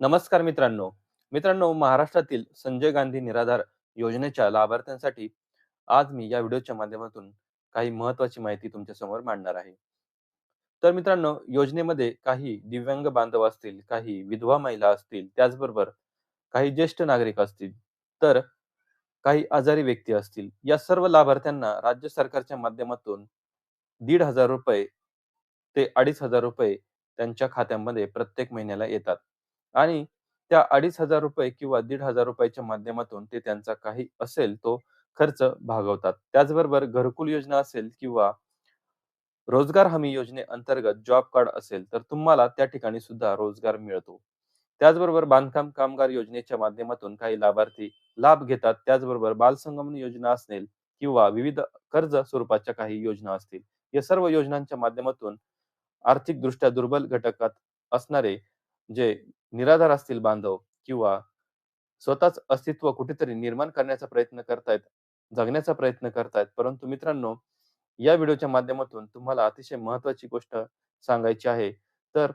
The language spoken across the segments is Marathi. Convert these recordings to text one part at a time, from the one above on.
नमस्कार मित्रांनो. मित्रांनो, महाराष्ट्रातील संजय गांधी निराधार योजनेच्या लाभार्थ्यांसाठी आज मी या व्हिडिओच्या माध्यमातून काही महत्वाची माहिती तुमच्यासमोर मांडणार आहे. तर मित्रांनो, योजनेमध्ये काही दिव्यांग बांधव असतील, काही विधवा महिला असतील, त्याचबरोबर काही ज्येष्ठ नागरिक असतील, तर काही आजारी व्यक्ती असतील. या सर्व लाभार्थ्यांना राज्य सरकारच्या माध्यमातून ₹1,500 ते ₹2,500 त्यांच्या खात्यामध्ये प्रत्येक महिन्याला येतात आणि त्या ₹2,500 किंवा दीड हजार रुपयाच्या माध्यमातून ते त्यांचा काही असेल तो खर्च भागवतात. त्याचबरोबर घरकुल योजना असेल किंवा रोजगार हमी योजनेअंतर्गत जॉब कार्ड असेल, तर तुम्हाला त्या ठिकाणी सुद्धा रोजगार मिळतो. त्याचबरोबर बांधकाम कामगार योजनेच्या माध्यमातून काही लाभार्थी लाभ घेतात. त्याचबरोबर बालसंगमन योजना असेल किंवा विविध कर्ज स्वरूपाच्या काही योजना असतील. या सर्व योजनांच्या माध्यमातून आर्थिकदृष्ट्या दुर्बल घटकात असणारे जे निराधार असतील बांधव किंवा स्वतःच अस्तित्व कुठेतरी निर्माण करण्याचा प्रयत्न करतायत, जगण्याचा प्रयत्न करतायत. परंतु मित्रांनो, या व्हिडिओच्या माध्यमातून तुम्हाला अतिशय महत्वाची गोष्ट सांगायची आहे. तर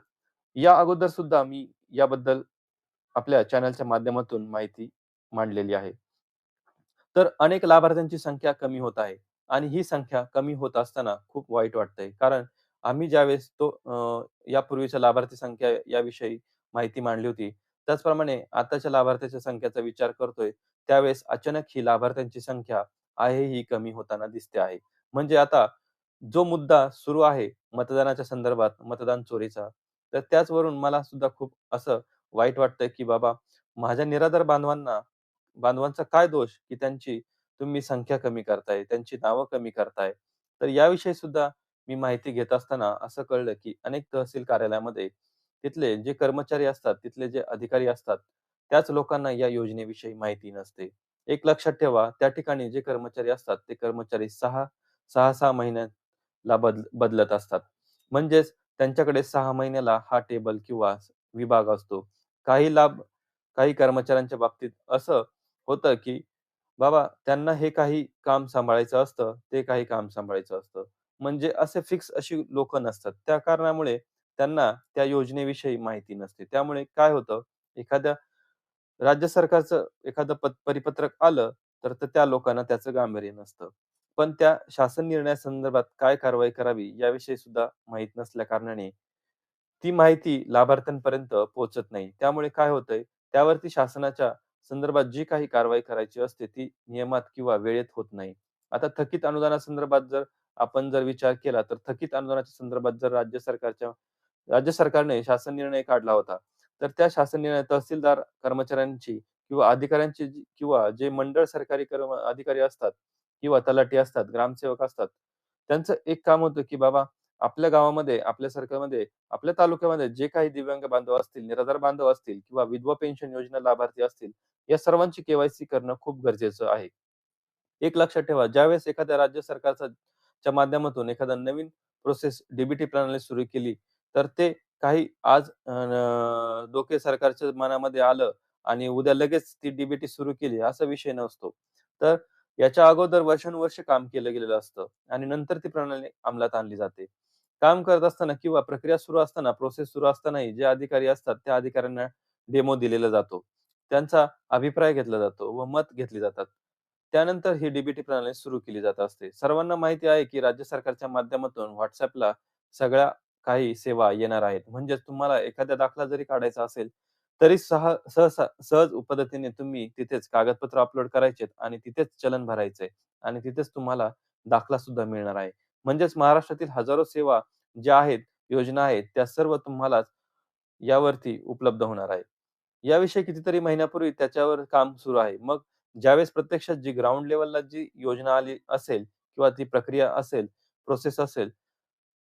या अगोदर सुद्धा मी याबद्दल आपल्या चॅनलच्या माध्यमातून माहिती मांडलेली आहे. तर अनेक लाभार्थ्यांची संख्या कमी होत आहे आणि ही संख्या कमी होत असताना खूप वाईट वाटतंय. कारण आम्ही ज्यावेळेस तो यापूर्वीच्या लाभार्थी संख्या याविषयी माहिती मांडली होती. त्याचप्रमाणे आताच्या लाभार्थ्याच्या संख्येचा विचार करतोय, त्यावेळेस अचानक ही लाभार्थ्यांची संख्या आहे ही कमी होताना दिसते आहे. म्हणजे आता जो मुद्दा सुरू आहे मतदानाच्या संदर्भात, मतदान चोरीचा, तर त्याचवरून मला सुद्धा खूप असं वाईट वाटतंय, की बाबा माझ्या निराधार बांधवांना बांधवांचा काय दोष, की त्यांची तुम्ही संख्या कमी करताय, त्यांची नावं कमी करताय. तर याविषयी सुद्धा मी माहिती घेत असताना असं कळलं, की अनेक तहसील कार्यालयामध्ये तिथले जे कर्मचारी असतात, तिथले जे अधिकारी असतात, त्याच लोकांना या योजनेविषयी माहिती नसते. एक लक्षात ठेवा, त्या ठिकाणी जे कर्मचारी असतात, ते कर्मचारी 6, 6-6 महिन्याला बद बदलत असतात. म्हणजेच त्यांच्याकडे सहा महिन्याला हा टेबल किंवा विभाग असतो. काही लाभ काही कर्मचाऱ्यांच्या बाबतीत असं होतं, की बाबा त्यांना हे काही काम सांभाळायचं असतं, ते काही काम सांभाळायचं असतं. म्हणजे असे फिक्स अशी लोक नसतात. त्या कारणामुळे त्यांना त्या योजनेविषयी माहिती नसते. त्यामुळे काय होतं, एखाद्या राज्य सरकारचं एखादं पत परिपत्रक आलं, तर तर त्या लोकांना त्याचं गांभीर्य नसतं. पण त्या शासन निर्णयासंदर्भात काय कारवाई करावी याविषयी सुद्धा माहीत नसल्या कारणाने ती माहिती लाभार्थ्यांपर्यंत पोहोचत नाही. त्यामुळे काय होतंय, त्यावरती शासनाच्या संदर्भात जी काही कारवाई करायची असते, ती नियमात किंवा वेळेत होत नाही. आता थकीत अनुदानासंदर्भात जर आपण जर विचार केला, तर थकीत अनुदानाच्या संदर्भात जर राज्य सरकारच्या राज्य सरकारने शासन निर्णय काढला होता. तर त्या शासन निर्णय तहसीलदार कर्मचाऱ्यांची किंवा अधिकाऱ्यांची किंवा जे मंडळ सरकारी कर्म अधिकारी असतात किंवा तलाठी असतात, ग्रामसेवक असतात. त्यांचं एक काम होतं, की बाबा आपल्या गावामध्ये, आपल्या सरकारमध्ये आपल्या तालुक्यामध्ये जे काही दिव्यांग बांधव असतील, निराधार बांधव असतील किंवा विधवा पेन्शन योजना लाभार्थी असतील, या सर्वांची केवायसी करणं खूप गरजेचं आहे. एक लक्षात ठेवा, ज्यावेळेस एखाद्या राज्य सरकारचा च्या माध्यमातून एखादा नवीन प्रोसेस डीबीटी प्रणाली सुरू केली, तर ते काही आज डोके सरकारच्या मनामध्ये आलं आणि उद्या लगेच ती डीबीटी सुरू केली, असा विषय नसतो. तर याच्या अगोदर वर्षानुवर्षे काम केलं गेलेलं असतं आणि नंतर ती प्रणाली अंमलात आणली जाते. काम करत असताना किंवा प्रक्रिया सुरू असताना, प्रोसेस सुरू असतानाही जे अधिकारी असतात, त्या अधिकाऱ्यांना डेमो दिलेला जातो. त्यांचा अभिप्राय घेतला जातो व मत घेतली जातात. त्यानंतर ही डीबीटी प्रणाली सुरू केली जात असते. सर्वांना माहिती आहे, की राज्य सरकारच्या माध्यमातून व्हॉट्सअपला सगळ्या काही सेवा येणार आहेत. म्हणजेच तुम्हाला एखादा दाखला जरी काढायचा असेल, तरी सहा सहसा सहज पद्धतीने तुम्ही तिथेच कागदपत्र अपलोड करायचेत आणि तिथेच चलन भरायचंय आणि तिथेच तुम्हाला दाखला सुद्धा मिळणार आहे. म्हणजेच महाराष्ट्रातील हजारो सेवा ज्या आहेत, योजना आहेत, त्या सर्व तुम्हालाच यावरती उपलब्ध होणार आहे. याविषयी कितीतरी महिन्यापूर्वी त्याच्यावर काम सुरू आहे. मग ज्यावेळेस प्रत्यक्षात जी ग्राउंड लेवलला जी योजना आली असेल किंवा ती प्रक्रिया असेल, प्रोसेस असेल,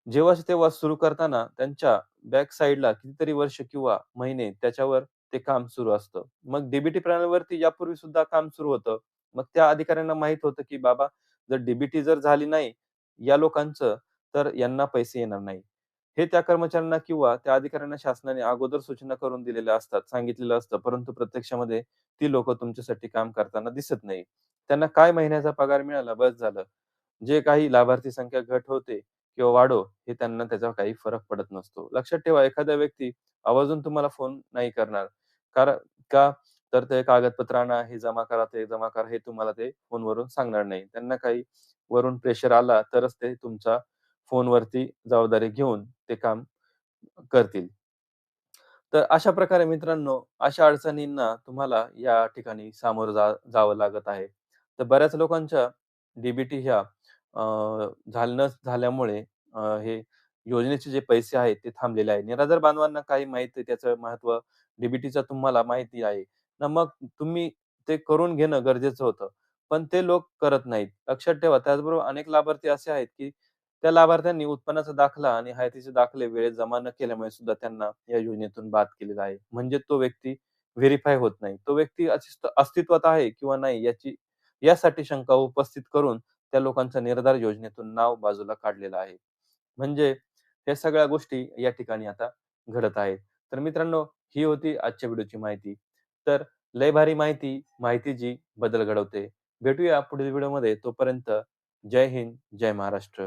जेव्हा तेव्हा सुरू करताना त्यांच्या बॅक साईडला कितीतरी वर्ष किंवा महिने त्याच्यावर ते काम सुरू असतं. मग डीबीटी प्रणालीवरती यापूर्वी सुद्धा काम सुरू होतं. मग त्या अधिकाऱ्यांना माहीत होतं, की बाबा जर डीबीटी जर झाली नाही या लोकांचं, तर यांना पैसे येणार नाही. हे त्या कर्मचाऱ्यांना किंवा त्या अधिकाऱ्यांना शासनाने अगोदर सूचना करून दिलेल्या असतात, सांगितलेलं असतं. परंतु प्रत्यक्षामध्ये ती लोक तुमच्यासाठी काम करताना दिसत नाही. त्यांना काय महिन्याचा पगार मिळाला बस झालं. जे काही लाभार्थी संख्या घट होते किंवा वाढो, हे त्यांना त्याचा काही फरक पडत नसतो. लक्षात ठेवा एखादा व्यक्ती आवर्जून तुम्हाला फोन नाही करणार. कारण का तर ते कागदपत्र आणा, हे जमा करा, ते जमा करा, हे तुम्हाला ते फोनवरून सांगणार नाही. त्यांना काही वरून प्रेशर आला तरच ते तुमचा फोनवरती जबाबदारी घेऊन ते काम करतील. तर अशा प्रकारे मित्रांनो, अशा अडचणींना तुम्हाला या ठिकाणी सामोरं जा जावं लागत आहे. तर बऱ्याच लोकांच्या डीबीटी ह्या अ, झालं झाल्यामुळे हे योजनेचे जे पैसे आहेत ते थांबलेले आहेत. निराधार बांधवांना काही माहिती आहे त्याचं महत्त्व डीबीटीचं तुम्हाला माहिती आहे. ना मग तुम्ही ते करून घेणं गरजेचं होतं. पण ते लोक करत नाहीत. लक्षात ठेवा त्याचबरोबर अनेक लाभार्थी असे आहेत, की त्या लाभार्थ्यांनी उत्पन्नाचा दाखला आणि हयातीचे दाखले वेळेत जमा न केल्यामुळे सुद्धा त्यांना या योजनेतून बाद केलेला आहे. म्हणजे तो व्यक्ती व्हेरीफाय होत नाही. तो व्यक्ती अस्तित्वात आहे किंवा नाही याची यासाठी शंका उपस्थित करून त्या लोकांचा निर्धार योजनेतून नाव बाजूला काढलेलं आहे. म्हणजे या सगळ्या गोष्टी या ठिकाणी आता घडत आहेत. तर मित्रांनो, ही होती आजच्या व्हिडिओची माहिती. तर लय भारी माहिती, माहिती जी बदल घडवते. भेटूया पुढील व्हिडिओमध्ये. तोपर्यंत जय हिंद, जय महाराष्ट्र.